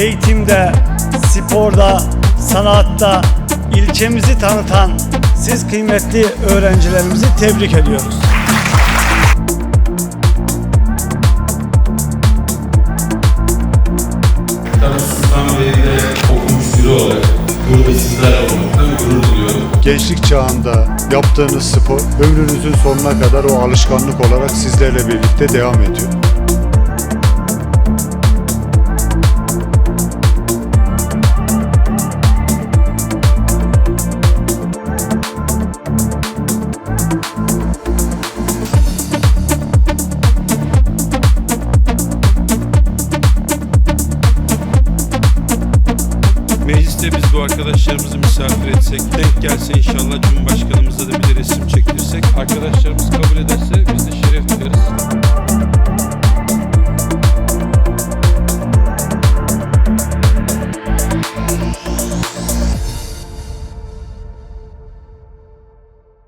eğitimde, sporda, sanatta ilçemizi tanıtan siz kıymetli öğrencilerimizi tebrik ediyoruz. Tabii Sultanbeyli'de okumuş biri olarak burada sizlerle olmaktan gurur duyuyorum. Gençlik çağında yaptığınız spor ömrünüzün sonuna kadar o alışkanlık olarak sizlerle birlikte devam ediyor. Mecliste biz bu arkadaşlarımızı misafir etsek, denk gelse inşallah Cumhurbaşkanımızla da bir de resim çektirsek, arkadaşlarımız kabul ederse biz de şeref duyarız.